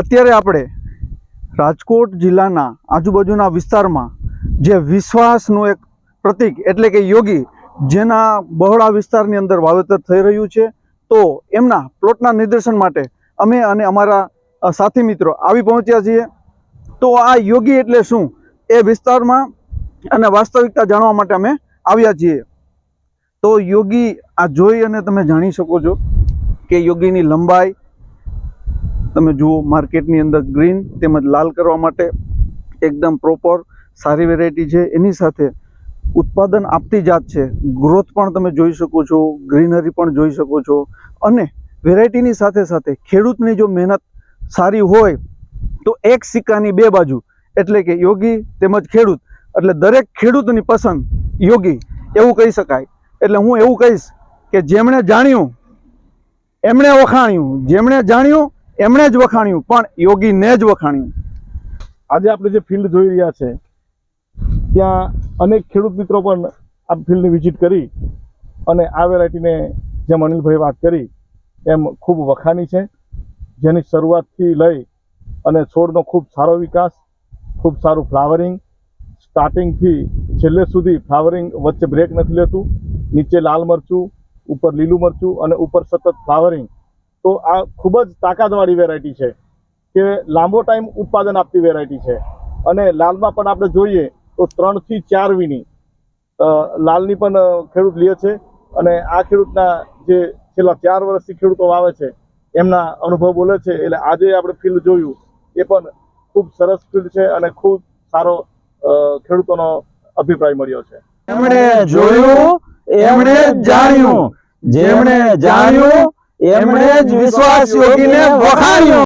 અત્યારે આપણે રાજકોટ જિલ્લાના આજુબાજુના વિસ્તારમાં જે વિશ્વાસનું એક પ્રતીક એટલે કે યોગી, જેના બહોળા વિસ્તારની અંદર વાવેતર થઈ રહ્યું છે, તો એમના પ્લોટના નિદર્શન માટે અમે અને અમારા સાથી મિત્રો આવી પહોંચ્યા છીએ. તો આ યોગી એટલે શું એ વિસ્તારમાં અને વાસ્તવિકતા જાણવા માટે અમે આવ્યા છીએ. તો યોગી આ જોઈ અને તમે જાણી શકો છો કે યોગીની લંબાઈ તમે જુઓ માર્કેટની અંદર ગ્રીન તેમજ લાલ કરવા માટે એકદમ પ્રોપર સારી વેરાયટી છે. એની સાથે ઉત્પાદન આપતી જાત છે. ગ્રોથ પણ તમે જોઈ શકો છો, ગ્રીનરી પણ જોઈ શકો છો અને વેરાયટીની સાથે સાથે ખેડૂતની જો મહેનત સારી હોય તો એક સિક્કાની બે બાજુ, એટલે કે યોગી તેમજ ખેડૂત, એટલે દરેક ખેડૂતની પસંદ યોગી, એવું કહી શકાય. એટલે હું એવું કહીશ કે જેમણે જાણ્યું, એમણે વખાણ્યું. જેમણે જાણ્યું એમણે જ વખાણ્યું, પણ યોગીને જ વખાણ્યું. આજે આપણે જે ફિલ્ડ જોઈ રહ્યા છે, ત્યાં અનેક ખેડૂત મિત્રો પણ આ ફિલ્ડની વિઝિટ કરી અને આ વેરાયટીને જેમ અનિલભાઈ વાત કરી, એમ ખૂબ વખાણી છે. જેની શરૂઆતથી લઈ અને છોડનો ખૂબ સારો વિકાસ, ખૂબ સારું ફ્લાવરિંગ સ્ટાર્ટિંગથી છેલ્લે સુધી ફ્લાવરિંગ વચ્ચે બ્રેક નથી લેતું. નીચે લાલ મરચું, ઉપર લીલું મરચું અને ઉપર સતત ફ્લાવરિંગ તો આ ખૂબ જ તાકાતવાળી વેરાયટી છે કે લાંબો ટાઈમ ઉત્પાદન આપતી વેરાયટી છે. અને લાલમાં પણ આપણે જોઈએ તો ત્રણથી ચાર વીની લાલની પણ ખેડૂત લે છે અને આ ખેડૂતના જે છેલ્લા ચાર વર્ષથી ખેડૂતો વાવે છે, એમના અનુભવ બોલે છે. એટલે આજે આપણે ફિલ્ડ જોયું, એ પણ ખૂબ સરસ ફિલ્ડ છે અને ખૂબ સારો ખેડૂતોનો અભિપ્રાય મળ્યો છે. એમણે જોયું, એમણે જાણ્યું. જેમણે જાણ્યું એમણે જ વિશ્વાસ યોગીને વખાણ્યો